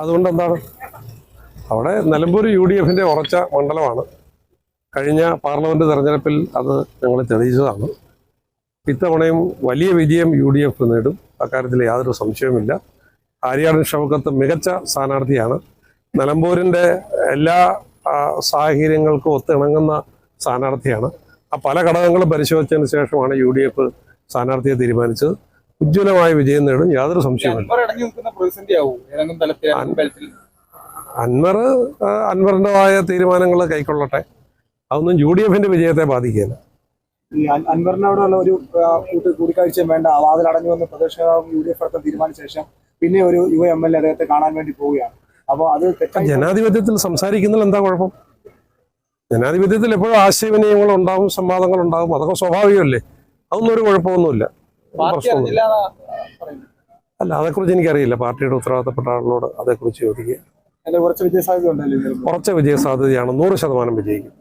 അതുകൊണ്ട് എന്താണ് അവിടെ നിലമ്പൂർ യു ഡി എഫിന്റെ ഉറച്ച മണ്ഡലമാണ്. കഴിഞ്ഞ പാർലമെന്റ് തെരഞ്ഞെടുപ്പിൽ അത് ഞങ്ങൾ തെളിയിച്ചതാണ്. ഇത്തവണയും വലിയ വിജയം യു ഡി എഫ് നേടും. അക്കാര്യത്തിൽ യാതൊരു സംശയവുമില്ല. ആര്യാടൻ ഷൗക്കത്ത് മികച്ച സ്ഥാനാർത്ഥിയാണ്. നിലമ്പൂരിന്റെ എല്ലാ സാഹചര്യങ്ങൾക്കും ഒത്തിണങ്ങുന്ന സ്ഥാനാർത്ഥിയാണ്. ആ പല ഘടകങ്ങളും പരിശോധിച്ചതിന് ശേഷമാണ് യു ഡി എഫ് സ്ഥാനാർത്ഥിയെ തീരുമാനിച്ചത്. ഉജ്ജ്വലമായ വിജയം നേടും. യാതൊരു സംശയവുമില്ല. അൻവർ അൻവറിന്റെതായ തീരുമാനങ്ങൾ കൈക്കൊള്ളട്ടെ. അതൊന്നും യു ഡി എഫിന്റെ വിജയത്തെ ബാധിക്കില്ല അൻവറിനോടുള്ള ഒരു കൂടിക്കാഴ്ചയും വേണ്ട. വാതിൽ അടഞ്ഞു വന്ന് പ്രദേശ യു ഡി എഫ് അടക്കം തീരുമാനിച്ച ശേഷം പിന്നെ ഒരു യുവ എം എൽ എ അദ്ദേഹത്തെ കാണാൻ വേണ്ടി പോവുകയാണ്. അപ്പോൾ അത് ജനാധിപത്യത്തിൽ സംസാരിക്കുന്നതിൽ എന്താ കുഴപ്പം? ജനാധിപത്യത്തിൽ എപ്പോഴും ആശയവിനിമയങ്ങൾ ഉണ്ടാവും സംവാദങ്ങൾ ഉണ്ടാവും. അതൊക്കെ സ്വാഭാവികമല്ലേ? അതൊന്നും ഒരു കുഴപ്പമൊന്നുമില്ല. അല്ല അതേക്കുറിച്ച് എനിക്കറിയില്ല. പാർട്ടിയുടെ ഉത്തരവാദിത്തപ്പെട്ട ആളിനോട് അതേക്കുറിച്ച് ചോദിക്കുക. കുറച്ച് വിജയ. ഉറച്ച സാധ്യതയാണ് നൂറ് ശതമാനം വിജയിക്കും.